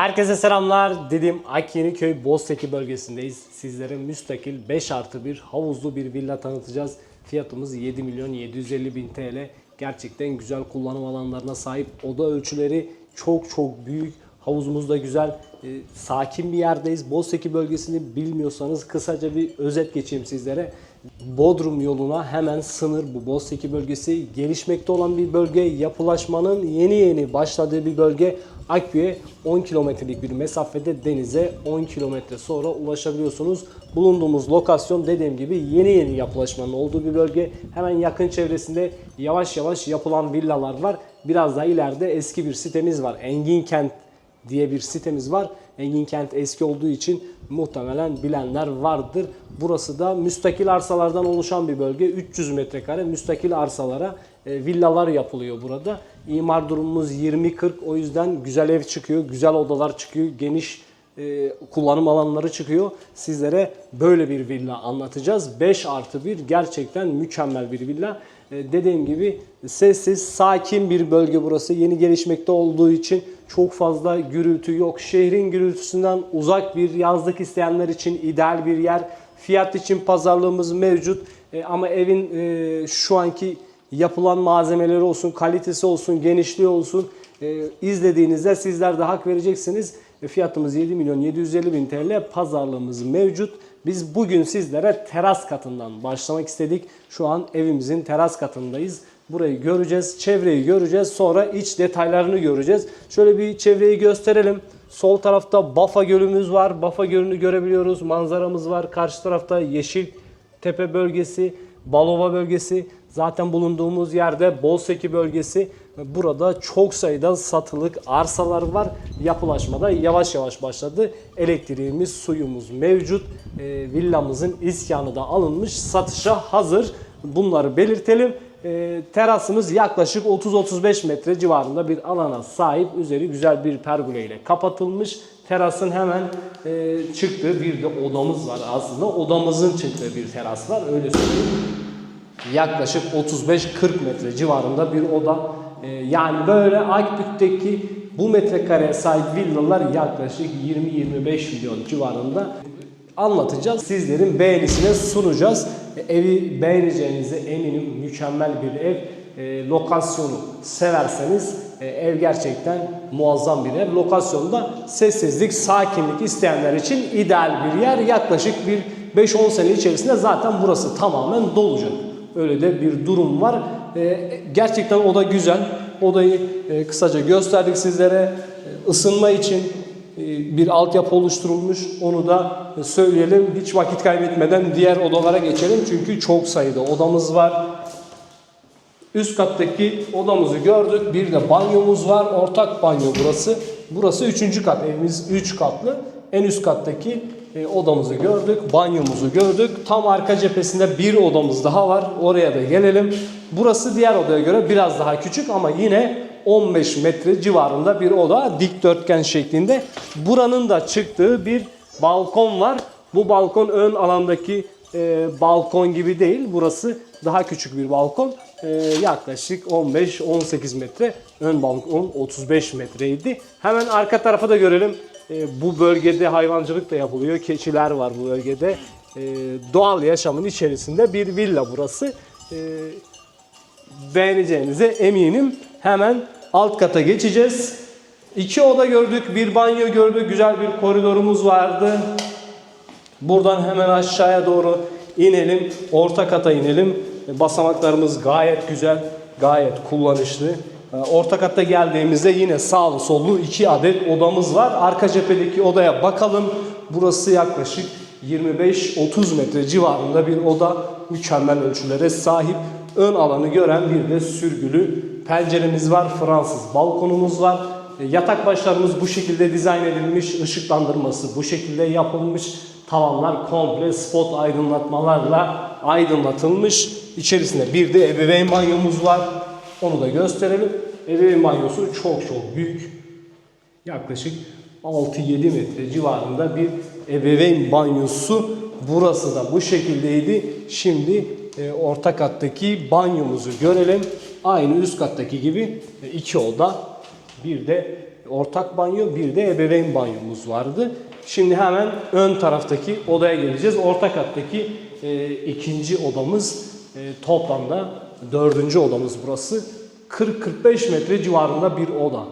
Herkese selamlar. Dedim Akyeniköy Boztepe bölgesindeyiz. Sizlere müstakil 5 artı 1 havuzlu bir villa tanıtacağız. Fiyatımız 7 milyon 750 bin TL. Gerçekten güzel kullanım alanlarına sahip. Oda ölçüleri çok çok büyük. Havuzumuz da güzel. Ee, sakin bir yerdeyiz. Boztepe bölgesini bilmiyorsanız kısaca bir özet geçeyim sizlere. Bodrum yoluna hemen sınır bu Boztepe bölgesi. Gelişmekte olan bir bölge. Yapılaşmanın yeni yeni başladığı bir bölge. Akbü'ye 10 kilometrelik bir mesafede denize 10 kilometre sonra ulaşabiliyorsunuz. Bulunduğumuz lokasyon dediğim gibi yeni yeni yapılaşmanın olduğu bir bölge. Hemen yakın çevresinde yavaş yavaş yapılan villalar var. Biraz daha ileride eski bir sitemiz var. Engin Kent diye bir sitemiz var. Engin Kent eski olduğu için muhtemelen bilenler vardır. Burası da müstakil arsalardan oluşan bir bölge. 300 metrekare müstakil arsalara e, villalar yapılıyor burada. İmar durumumuz 20-40 o yüzden güzel ev çıkıyor, güzel odalar çıkıyor, geniş e, kullanım alanları çıkıyor. Sizlere böyle bir villa anlatacağız. 5 artı 1 gerçekten mükemmel bir villa. E, dediğim gibi sessiz, sakin bir bölge burası. Yeni gelişmekte olduğu için çok fazla gürültü yok. Şehrin gürültüsünden uzak bir yazlık isteyenler için ideal bir yer. Fiyat için pazarlığımız mevcut. E, ama evin e, şu anki yapılan malzemeleri olsun, kalitesi olsun, genişliği olsun e, izlediğinizde sizler de hak vereceksiniz. Fiyatımız 7 milyon 750 bin TL pazarlığımız mevcut. Biz bugün sizlere teras katından başlamak istedik. Şu an evimizin teras katındayız. Burayı göreceğiz, çevreyi göreceğiz. Sonra iç detaylarını göreceğiz. Şöyle bir çevreyi gösterelim. Sol tarafta Bafa Gölümüz var. Bafa Gölü'nü görebiliyoruz. Manzaramız var. Karşı tarafta Yeşil Tepe bölgesi, Balova bölgesi. Zaten bulunduğumuz yerde Bolseki bölgesi. Burada çok sayıda satılık arsalar var. Yapılaşmada yavaş yavaş başladı. Elektriğimiz, suyumuz mevcut. E, villamızın iskanı da alınmış. Satışa hazır. Bunları belirtelim. E, terasımız yaklaşık 30-35 metre civarında bir alana sahip. Üzeri güzel bir pergole ile kapatılmış. Terasın hemen e, çıktığı bir de odamız var aslında. Odamızın çıktığı bir teras var. Öyle söyleyeyim yaklaşık 35-40 metre civarında bir oda. Ee, yani böyle Akbük'teki bu metrekareye sahip villalar yaklaşık 20-25 milyon civarında anlatacağız. Sizlerin beğenisine sunacağız. E, Evi beğeneceğinize eminim mükemmel bir ev. E, lokasyonu severseniz e, ev gerçekten muazzam bir ev. Lokasyonda sessizlik, sakinlik isteyenler için ideal bir yer. Yaklaşık bir 5-10 sene içerisinde zaten burası tamamen dolacak. Öyle de bir durum var. Ee, gerçekten oda güzel. Odayı e, kısaca gösterdik sizlere. E, Isınma için e, bir altyapı oluşturulmuş. Onu da söyleyelim. Hiç vakit kaybetmeden diğer odalara geçelim. Çünkü çok sayıda odamız var. Üst kattaki odamızı gördük. Bir de banyomuz var. Ortak banyo burası. Burası üçüncü kat. Evimiz üç katlı. En üst kattaki e, odamızı gördük. Banyomuzu gördük. Tam arka cephesinde bir odamız daha var. Oraya da gelelim. Burası diğer odaya göre biraz daha küçük ama yine 15 metre civarında bir oda. Dikdörtgen şeklinde. Buranın da çıktığı bir balkon var. Bu balkon ön alandaki e, balkon gibi değil. Burası daha küçük bir balkon. E, yaklaşık 15-18 metre. Ön balkon 35 metreydi. Hemen arka tarafa da görelim. E, bu bölgede hayvancılık da yapılıyor. Keçiler var bu bölgede. E, doğal yaşamın içerisinde bir villa burası. E, beğeneceğinize eminim. Hemen alt kata geçeceğiz. İki oda gördük, bir banyo gördük. Güzel bir koridorumuz vardı. Buradan hemen aşağıya doğru inelim. Orta kata inelim. Basamaklarımız gayet güzel, gayet kullanışlı. Orta katta geldiğimizde yine sağlı sollu iki adet odamız var. Arka cephedeki odaya bakalım. Burası yaklaşık 25-30 metre civarında bir oda. Mükemmel ölçülere sahip. Ön alanı gören bir de sürgülü penceremiz var. Fransız balkonumuz var. E, Yatak başlarımız bu şekilde dizayn edilmiş. ışıklandırması bu şekilde yapılmış. Tavanlar komple spot aydınlatmalarla aydınlatılmış. İçerisinde bir de ebeveyn banyomuz var. Onu da gösterelim. Ebeveyn banyosu çok çok büyük. Yaklaşık 6-7 metre civarında bir ebeveyn banyosu. Burası da bu şekildeydi. Şimdi e, orta kattaki banyomuzu görelim. Aynı üst kattaki gibi e, iki oda bir de ortak banyo bir de ebeveyn banyomuz vardı. Şimdi hemen ön taraftaki odaya geleceğiz. Orta kattaki e, ikinci odamız e, toplamda dördüncü odamız burası. 40-45 metre civarında bir oda.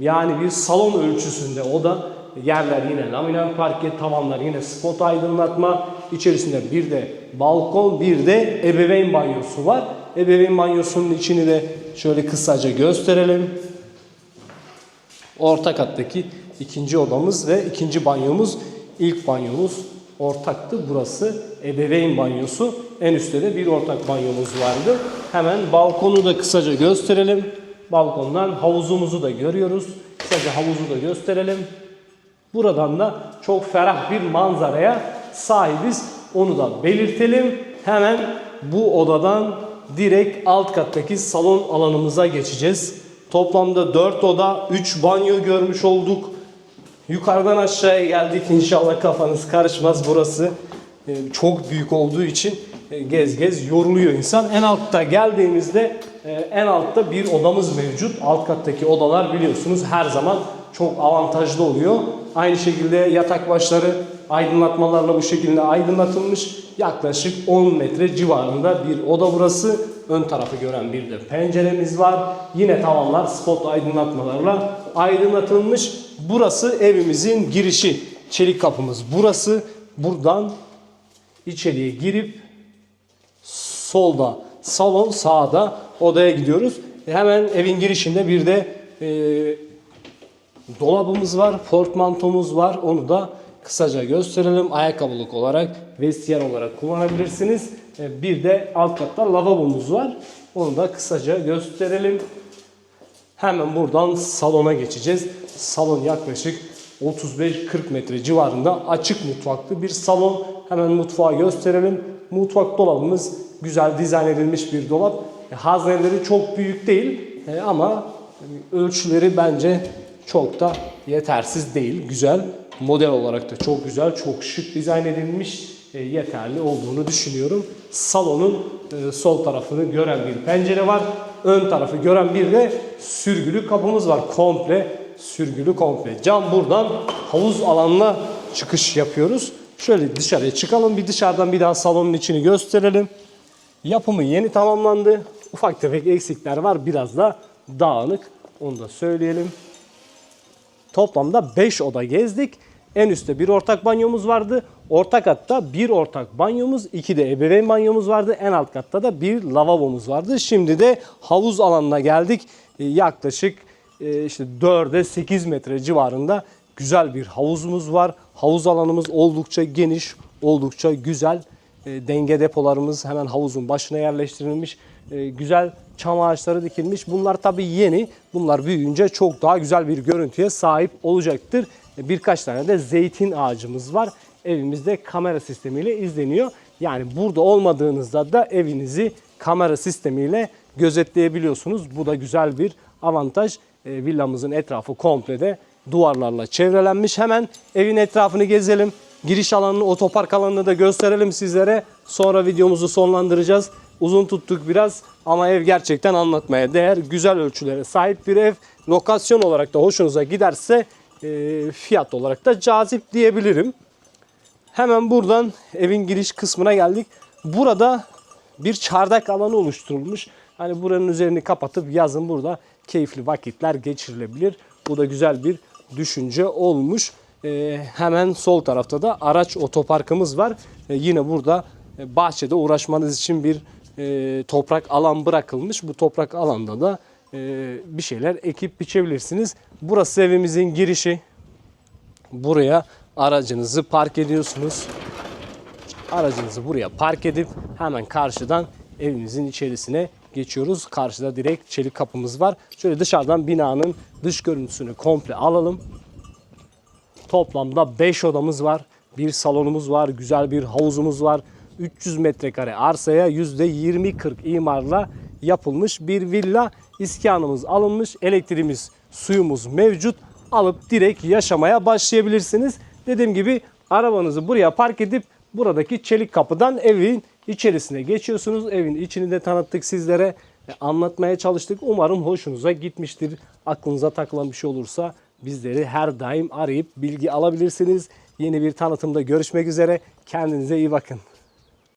Yani bir salon ölçüsünde oda. Yerler yine laminat parke, tavanlar yine spot aydınlatma. İçerisinde bir de balkon, bir de ebeveyn banyosu var. Ebeveyn banyosunun içini de şöyle kısaca gösterelim. Orta kattaki ikinci odamız ve ikinci banyomuz. İlk banyomuz ortaktı. Burası ebeveyn banyosu. En üstte de bir ortak banyomuz vardı. Hemen balkonu da kısaca gösterelim. Balkondan havuzumuzu da görüyoruz. Kısaca havuzu da gösterelim. Buradan da çok ferah bir manzaraya sahibiz. Onu da belirtelim. Hemen bu odadan direkt alt kattaki salon alanımıza geçeceğiz. Toplamda 4 oda, 3 banyo görmüş olduk. Yukarıdan aşağıya geldik. İnşallah kafanız karışmaz. Burası e, çok büyük olduğu için e, gez gez yoruluyor insan. En altta geldiğimizde e, en altta bir odamız mevcut. Alt kattaki odalar biliyorsunuz her zaman çok avantajlı oluyor. Aynı şekilde yatak başları aydınlatmalarla bu şekilde aydınlatılmış. Yaklaşık 10 metre civarında bir oda burası. Ön tarafı gören bir de penceremiz var. Yine tavanlar spot aydınlatmalarla aydınlatılmış. Burası evimizin girişi. Çelik kapımız burası. Buradan içeriye girip solda salon sağda odaya gidiyoruz. Hemen evin girişinde bir de e, dolabımız var, portmantomuz var. Onu da kısaca gösterelim. Ayakkabılık olarak, vestiyer olarak kullanabilirsiniz. E, Bir de alt katta lavabomuz var. Onu da kısaca gösterelim. Hemen buradan salona geçeceğiz. Salon yaklaşık 35-40 metre civarında açık mutfaklı bir salon. Hemen mutfağı gösterelim. Mutfak dolabımız güzel dizayn edilmiş bir dolap. E, Hazneleri çok büyük değil e, ama ölçüleri bence çok da yetersiz değil. Güzel. Model olarak da çok güzel, çok şık dizayn edilmiş. e, yeterli olduğunu düşünüyorum. Salonun sol tarafını gören bir pencere var. Ön tarafı gören bir de sürgülü kapımız var. Komple sürgülü komple. Cam buradan havuz alanına çıkış yapıyoruz. Şöyle dışarıya çıkalım. Bir dışarıdan bir daha salonun içini gösterelim. Yapımı yeni tamamlandı. Ufak tefek eksikler var. Biraz da dağınık. Onu da söyleyelim. Toplamda 5 oda gezdik. En üstte bir ortak banyomuz vardı. Orta katta bir ortak banyomuz, iki de ebeveyn banyomuz vardı. En alt katta da bir lavabomuz vardı. Şimdi de havuz alanına geldik. Ee, Yaklaşık e, işte 4'e 8 metre civarında güzel bir havuzumuz var. Havuz alanımız oldukça geniş, oldukça güzel. E, denge depolarımız hemen havuzun başına yerleştirilmiş. E, güzel çam ağaçları dikilmiş. Bunlar tabii yeni. Bunlar büyüyünce çok daha güzel bir görüntüye sahip olacaktır. E, birkaç tane de zeytin ağacımız var. Evimizde kamera sistemiyle izleniyor. Yani burada olmadığınızda da evinizi kamera sistemiyle gözetleyebiliyorsunuz. Bu da güzel bir avantaj. E, villamızın etrafı komple de duvarlarla çevrelenmiş. Hemen evin etrafını gezelim. Giriş alanını, otopark alanını da gösterelim sizlere. Sonra videomuzu sonlandıracağız. Uzun tuttuk biraz ama ev gerçekten anlatmaya değer. Güzel ölçülere sahip bir ev. Lokasyon olarak da hoşunuza giderse e, fiyat olarak da cazip diyebilirim. Hemen buradan evin giriş kısmına geldik. Burada bir çardak alanı oluşturulmuş. Hani buranın üzerini kapatıp yazın burada keyifli vakitler geçirilebilir. Bu da güzel bir düşünce olmuş. Ee, hemen sol tarafta da araç otoparkımız var. Ee, yine burada e, bahçede uğraşmanız için bir e, toprak alan bırakılmış. Bu toprak alanda da bir şeyler ekip biçebilirsiniz. Burası evimizin girişi. Buraya aracınızı park ediyorsunuz. Aracınızı buraya park edip hemen karşıdan evinizin içerisine geçiyoruz. Karşıda direkt çelik kapımız var. Şöyle dışarıdan binanın dış görüntüsünü komple alalım. Toplamda 5 odamız var. Bir salonumuz var. Güzel bir havuzumuz var. 300 metrekare arsaya %20-40 imarla yapılmış bir villa. İskanımız alınmış. Elektriğimiz, suyumuz mevcut. Alıp direkt yaşamaya başlayabilirsiniz. Dediğim gibi arabanızı buraya park edip buradaki çelik kapıdan evin içerisine geçiyorsunuz. Evin içini de tanıttık sizlere. e, anlatmaya çalıştık. Umarım hoşunuza gitmiştir. Aklınıza takılan bir şey olursa bizleri her daim arayıp bilgi alabilirsiniz. Yeni bir tanıtımda görüşmek üzere. Kendinize iyi bakın.